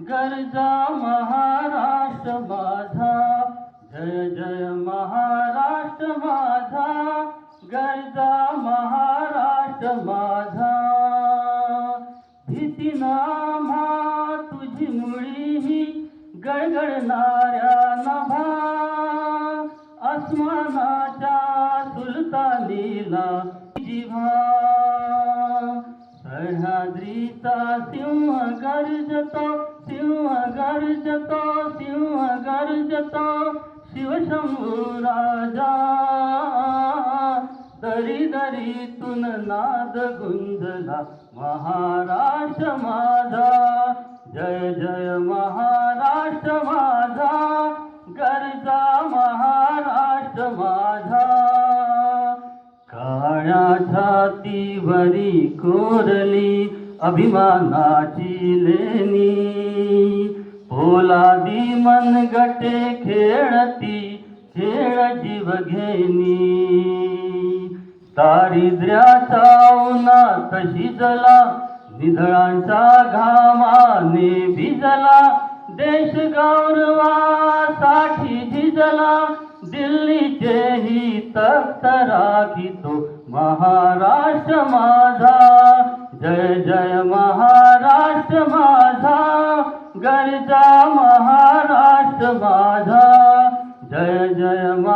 गरजा महाराष्ट्र माझा. जय जय महाराष्ट्र माझा. गरजा महाराष्ट्र माझा. भीती नामा तुझी मुळी ही गळगळणाऱ्या नभा. आसमानाच्या सुलतानीला जिव्हा सह्याद्रीचा सिंह गरजतो. गर्जतो सिंह गर्जतो शिवशंभू राजा. दरी दरीतून नाद गुंजला महाराष्ट्र माझा. जय जय महाराष्ट्र माझा. गरजा महाराष्ट्र माझा. काळ्या छातीवरी कोरली अभिमानाची लेणी. पोलादी मनगटे खेळती खेळ जीव घेणी. दारिद्र्याचा उन्हा तशी जला निधळांचा घामाने भिजला. देश गौरवासाठी झिजला दिल्लीचे ही तख्त राखितो महाराष्ट्र माझा. जय जय महाराष्ट्र माझा. गरजा महाराष्ट्र माझा जय जय महा